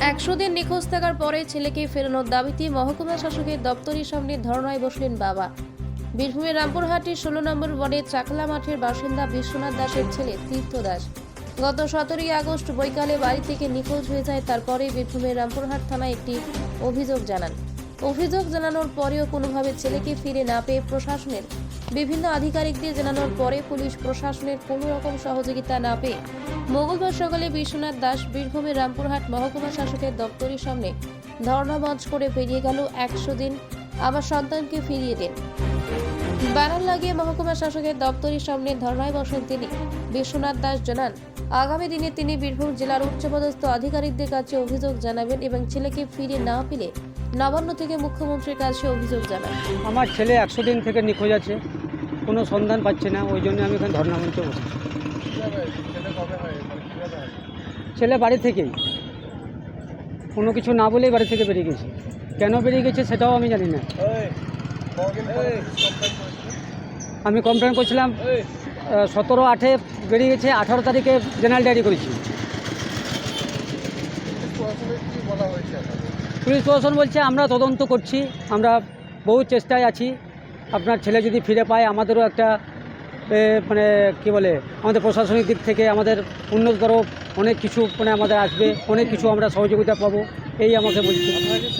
একশো দিন নিখোঁজ থাকার পরে ছেলেকে ফেরানোর দাবিতে মহকুমা শাসকের দপ্তরের সামনে ধর্নায় বসলেন বাবা। বীরভূমের রামপুরহাটের ষোলো নম্বর ওয়ার্ডের চাকলা মাঠের বাসিন্দা বিশ্বনাথ দাসের ছেলে তীর্থ দাস। গত সতেরোই আগস্ট বৈকালে বাড়ি থেকে নিখোঁজ হয়ে যায়, তারপরে বীরভূমের রামপুরহাট থানায় একটি অভিযোগ জানান। অভিযোগ জানানোর পরেও কোনোভাবে ছেলেকে ফিরে না পেয়ে প্রশাসনের বিভিন্ন আধিকারিকদের জানানোর পরে পুলিশ প্রশাসনের কোনো রকম সহযোগিতা না পেয়ে মঙ্গলবার সকালে বিশ্বনাথ দাস বীরভূমের রামপুরহাট মহকুমা শাসকের দপ্তরের সামনে ধর্ণা মঞ্চ করে বেরিয়ে গেল একশো দিন। আবার সন্তানকে ফিরিয়ে দিন। ব্যানার লাগিয়ে মহকুমা শাসকের দপ্তরের সামনে ধর্নায় বসেন তিনি। বিশ্বনাথ দাস জানান, আগামী দিনে তিনি বীরভূম জেলার উচ্চপদস্থ আধিকারিকদের কাছে অভিযোগ জানাবেন এবং ছেলেকে ফিরে না পেলে নবান্ন থেকে মুখ্যমন্ত্রীর কাছে অভিযোগ জানান। আমার ছেলে একশো দিন থেকে নিখোঁজ আছে, কোনো সন্ধান পাচ্ছে না, ওই জন্য আমি এখানে ধর্ণা মঞ্চে বসেছি। ছেলে বাড়ি থেকেই, কোনো কিছু না বলেই বাড়ি থেকে বেরিয়ে গেছে। কেন বেরিয়ে গেছে সেটাও আমি জানি না। আমি কমপ্লেন করছিলাম সতেরো আটে বেরিয়ে গেছে আঠারো তারিখে জেনারেল ডায়েরি করেছি। পুলিশ প্রশাসন বলছে আমরা তদন্ত করছি আমরা বহু চেষ্টায় আছি। আপনার ছেলে যদি ফিরে পায় আমাদেরও একটা মানে কি বলে আমাদের প্রশাসনিক দিক থেকে আমাদের উন্নততর অনেক কিছু মানে আমাদের আসবে অনেক কিছু আমরা সহযোগিতা পাবো। এই আমাকে বলছে।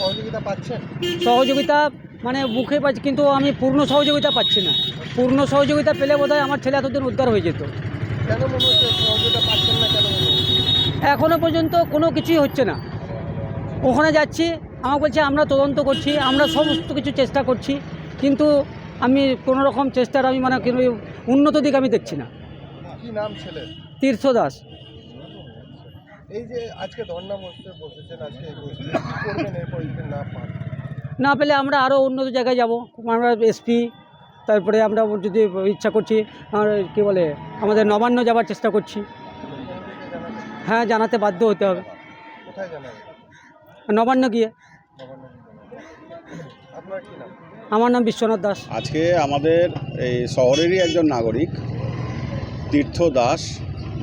সহযোগিতা পাচ্ছেন? সহযোগিতা মানে মুখে পাচ্ছি কিন্তু আমি পূর্ণ সহযোগিতা পাচ্ছি না। পূর্ণ সহযোগিতা পেলে বোধহয় আমার ছেলে এতদিন উদ্ধার হয়ে যেত। এখনও পর্যন্ত কোনো কিছুই হচ্ছে না। ওখানে যাচ্ছি আমাকে বলছে আমরা তদন্ত করছি আমরা সমস্ত কিছু চেষ্টা করছি কিন্তু আমি কোনো রকম চেষ্টার আমি মানে উন্নত দিক আমি দেখছি না। কি নাম ছেলে? তীর্থ দাস। এই যে আজকে ধর্ণা বসতে বসেছেন আজকে এই গোষ্ঠী কি করবেন এরপর যদি না পান না পেলে আমরা আরও উন্নত জায়গায় যাব। আমরা এসপি তারপরে আমরা যদি ইচ্ছা করছি আর কী বলে আমাদের নবান্ন যাওয়ার চেষ্টা করছি। হ্যাঁ জানাতে বাধ্য হতে হবে। নবান্ন গিয়ে। নবান্ন জানাবেন। আপনার কি নাম? আমার নাম বিশ্বনাথ দাস। আজকে আমাদের এই শহরেরই একজন নাগরিক তীর্থ দাস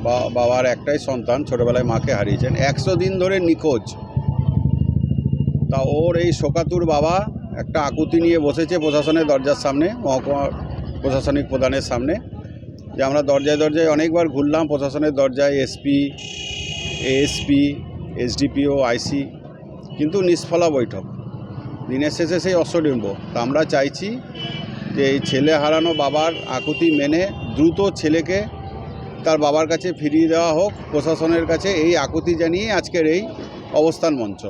বা বাবার একটাই সন্তান ছোটবেলায় মাকে হারিয়েছেন। একশো দিন ধরে নিখোঁজ। তা ওর এই শোকাতুর বাবা একটা আকুতি নিয়ে বসেছে প্রশাসনের দরজার সামনে, মহকুমা প্রশাসনিক প্রধানের সামনে। যে আমরা দরজায় দরজায় অনেকবার ঘুরলাম, প্রশাসনের দরজায় এসপি, এএসপি, এসডিপিও, আইসি, কিন্তু নিষ্ফলা বৈঠক। দিনের শেষে সেই অশ্বডিম্ব। তা আমরা চাইছি যে এই ছেলে হারানো বাবার আকুতি মেনে দ্রুত ছেলেকে তার বাবার কাছে ফিরিয়ে দেওয়া হোক, প্রশাসনের কাছে এই আকুতি জানিয়ে আজকের এই অবস্থান মঞ্চ।